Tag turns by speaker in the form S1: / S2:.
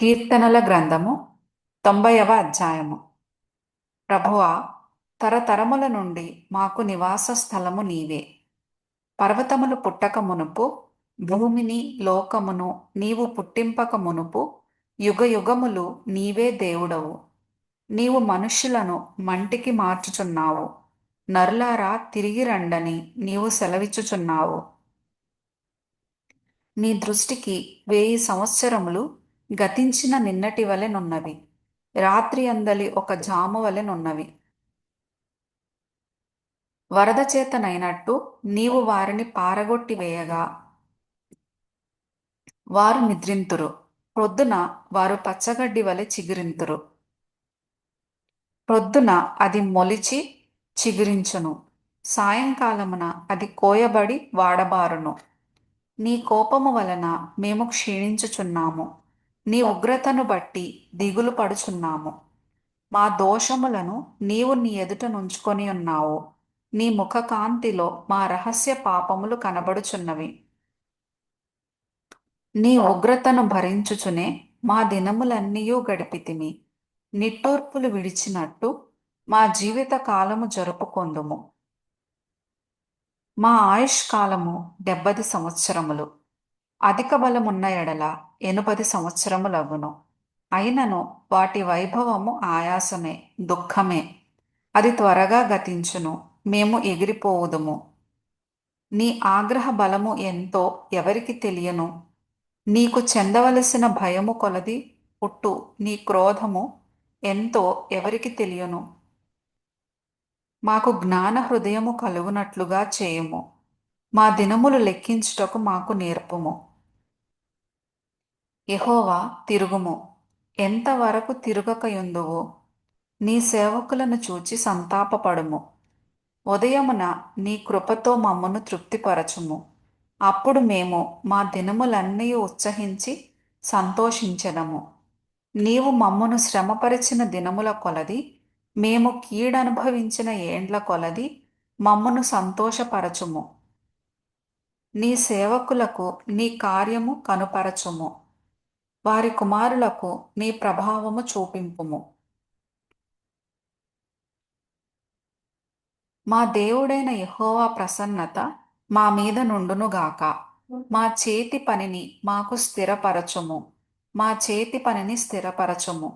S1: కీర్తనల గ్రంథము తొంభైవ అధ్యాయము. ప్రభువా తరతరముల నుండి మాకు నివాస స్థలము నీవే. పర్వతములు పుట్టక మునుపు భూమిని లోకమును నీవు పుట్టింపక మునుపు యుగ యుగములు నీవే దేవుడవు. నీవు మనుష్యులను మంటికి మార్చుచున్నావు. నరులారా తిరిగి రండని నీవు సెలవిచ్చుచున్నావు. నీ దృష్టికి వేయి సంవత్సరములు గతించిన నిన్నటి వలె నున్నవి. రాత్రి అందలి ఒక జాము వలె నున్నవి. వరద చేతనైనట్టు నీవు వారిని పారగొట్టి వేయగా. వారు నిద్రింతురు. ప్రొద్దున వారు పచ్చగడ్డి వలె చిగురింతురు. ప్రొద్దున అది మొలిచి చిగురించును. సాయంకాలమున అది కోయబడి వాడబారును. నీ కోపము వలన మేము క్షీణించుచున్నాము. నీ ఉగ్రతను బట్టి దిగులు పడుచున్నాము. మా దోషములను నీవు నీ ఎదుట నుంచుకొని ఉన్నావు. నీ ముఖకాంతిలో మా రహస్య పాపములు కనబడుచున్నవి. నీ ఉగ్రతను భరించుచునే మా దినములన్నీయూ గడిపితిమి. నిట్టూర్పులు విడిచినట్టు మా జీవిత కాలము జరుపుకొందుము. మా ఆయుష్ కాలము డెబ్బది సంవత్సరములు. అధిక బలమున్న ఎడల ఎనుపది సంవత్సరములగును. అయినను వాటి వైభవము ఆయాసమే దుఃఖమే. అది త్వరగా గతించును మేము ఎగిరిపోవుదుము. నీ ఆగ్రహ బలము ఎంతో ఎవరికి తెలియను? నీకు చెందవలసిన భయము కొలది పుట్టు నీ క్రోధము ఎంతో ఎవరికి తెలియను? మాకు జ్ఞాన హృదయము కలుగునట్లుగా చేయము. మా దినములు లెక్కించుటకు మాకు నేర్పుము. యహోవా తిరుగుము. ఎంతవరకు తిరుగకయుందువు? నీ సేవకులను చూచి సంతాపపడుము. ఉదయమున నీ కృపతో మమ్మను తృప్తిపరచుము. అప్పుడు మేము మా దినములన్నీ ఉత్సహించి సంతోషించెదము. నీవు మమ్మను శ్రమపరిచిన దినముల కొలది మేము కీడనుభవించిన ఏండ్ల కొలది మమ్మను సంతోషపరచుము. నీ సేవకులకు నీ కార్యము కనుపరచుము. వారి కుమారులకు నీ ప్రభావము చూపింపుము. మా దేవుడైన యహోవా ప్రసన్నత మా మీద నుండునుగాక మా చేతి పనిని మాకు స్థిరపరచుము. మా చేతి పనిని స్థిరపరచుము.